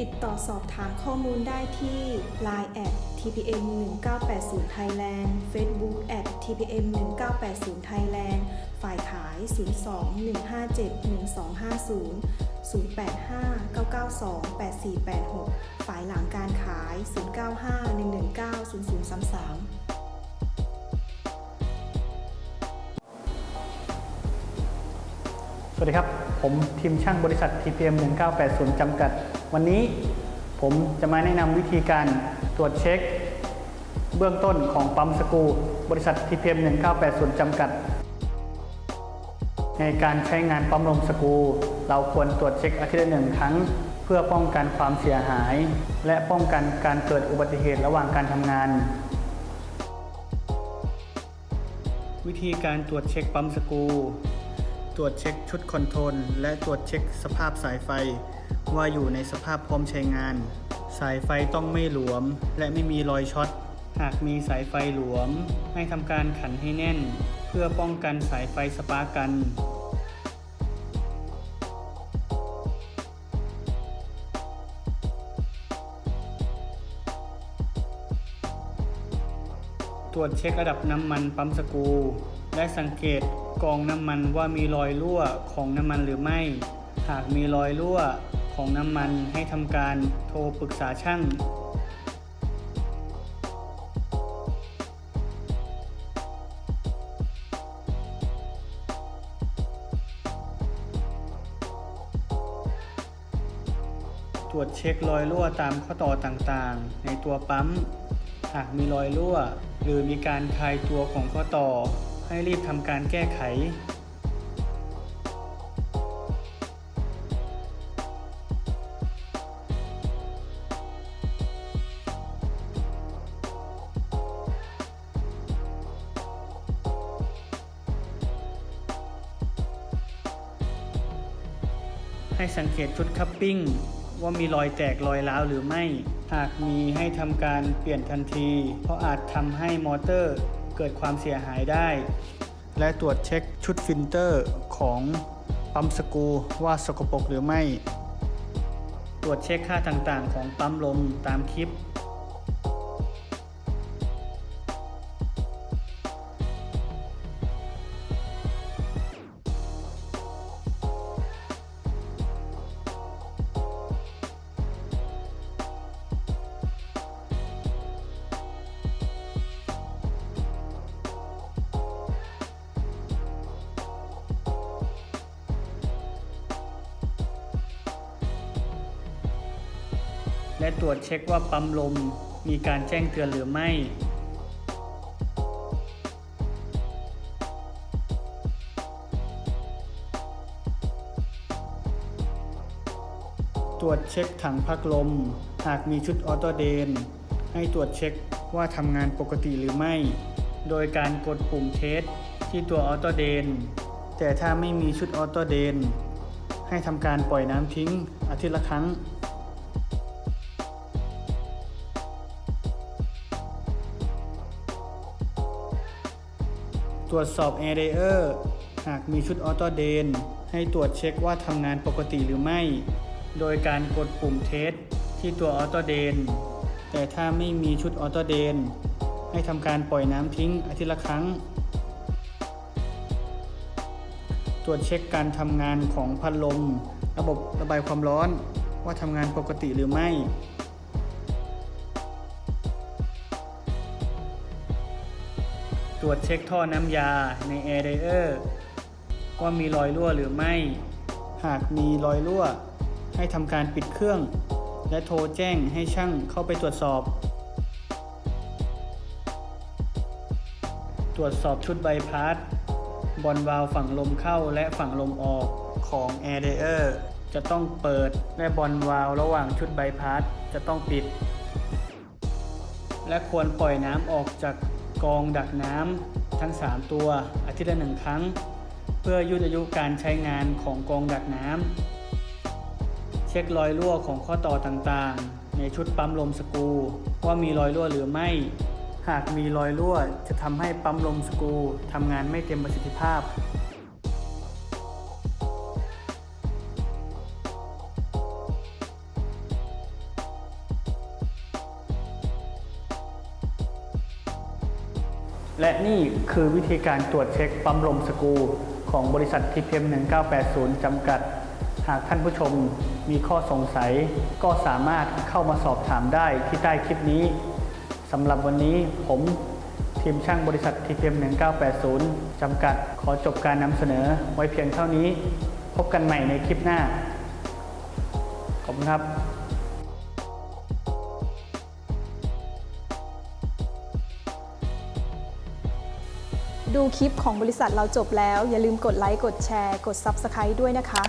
ติดต่อสอบถามข้อมูลได้ที่ Line at tpm 1980 Thailand Facebook at tpm 1980 Thailand ฝ่ายขาย 02 157 1250 085 992 8486 ฝ่ายหลังการขาย 095 119 0033สวัสดีครับ ผมทีมช่างบริษัท TPM 1980 จำกัด วันนี้ผมจะมาแนะนำวิธีการตรวจเช็ค เบื้องต้นของปั๊มสกูบริษัท TPM 1980 จำกัด ในการใช้งานปั๊มลมสกู เราควรตรวจเช็คอาทิตย์ละหนึ่งครั้ง เพื่อป้องกันความเสียหาย และป้องกันการเกิดอุบัติเหตุระหว่างการทำงานวิธีการตรวจเช็คปั๊มสกู รูตรวจเช็คชุดคอนโทรลและตรวจเช็คสภาพสายไฟ ว่าอยู่ในสภาพพร้อมใช้งาน สายไฟต้องไม่หลวม และไม่มีรอยช็อต หากมีสายไฟหลวม ให้ทำการขันให้แน่น เพื่อป้องกันสายไฟสปาร์กกันตรวจเช็คระดับน้ำมันปั๊มสกู และสังเกตกองน้ำมันว่ามีรอยรั่วของน้ำมันหรือไม่ หากมีรอยรั่วของน้ำมันให้ทำการโทรปรึกษาช่างตรวจเช็ครอยรั่วตามข้อต่อต่างๆ ในตัวปั๊ม หากมีรอยรั่ว หรือมีการคลายตัวของข้อต่อ ให้รีบทำการแก้ไข ให้สังเกตชุดคัพปิ้งว่ามีรอยแตกรอยร้าวหรือไม่ หากมีให้ทำการเปลี่ยนทันที เพราะอาจทำให้มอเตอร์ เกิดความเสียหายได้ และตรวจเช็คชุดฟิลเตอร์ของปั๊มสกูว่าสกปรกหรือไม่ ตรวจเช็คค่าต่างๆ ของปั๊มลมตามคลิป และตรวจเช็คว่าปั๊มลมมีการแจ้งเตือนหรือไม่ ตรวจเช็คถังพักลม หากมีชุดออโตเดน ให้ตรวจเช็คว่าทำงานปกติหรือไม่ โดยการกดปุ่มเทสที่ตัวออโตเดน แต่ถ้าไม่มีชุดออโตเดน ให้ทำการปล่อยน้ำทิ้งอาทิตย์ละครั้ง ตรวจสอบแอร์เดอร์หากมีชุดออโตเดนให้ตรวจเช็คว่าทำงานปกติหรือไม่ โดยการกดปุ่มเทสที่ตัวออโตเดนแต่ถ้าไม่มีชุดออโตเดนให้ทำการปล่อยน้ำทิ้งอาทิตย์ละครั้ง ตรวจเช็คการทำงานของพัดลม ระบบระบายความร้อนว่าทำงานปกติหรือไม่ ตรวจเช็คท่อน้ำยาในแอร์ไดเออร์ว่ามีรอยรั่วหรือไม่ หากมีรอยรั่ว ให้ทำการปิดเครื่อง และโทรแจ้งให้ช่างเข้าไปตรวจสอบ ตรวจสอบชุดใบพัดบอลวาล์วฝั่งลมเข้าและฝั่งลมออกของ Air d r y e r จะต้องเปิดและบอลวาล์วระหว่างชุดใบพัดจะต้องปิด และควรปล่อยน้ำออกจาก กองดักน้ำทั้ง 3 ตัวอาทิตย์ละหนึ่งครั้ง เพื่อยืดอายุการใช้งานของกองดักน้ำเช็ครอยรั่วของข้อต่อต่างๆ ในชุดปั๊มลมสกูว่ามีรอยรั่วหรือไม่ หากมีรอยรั่วจะทำให้ปั๊มลมสกูทำงานไม่เต็มประสิทธิภาพ และนี่คือวิธีการตรวจเช็คปั๊มลมสกูของบริษัท TPM 1980 จำกัด หากท่านผู้ชมมีข้อสงสัย ก็สามารถเข้ามาสอบถามได้ที่ใต้คลิปนี้สำหรับวันนี้ผมทีมช่างบริษัท TPM 1980 จำกัด ขอจบการนำเสนอไว้เพียงเท่านี้ พบกันใหม่ในคลิปหน้า ขอบคุณครับ ดูคลิปของบริษัทเราจบแล้ว อย่าลืมกดไลค์ กดแชร์ กด Subscribe ด้วยนะคะ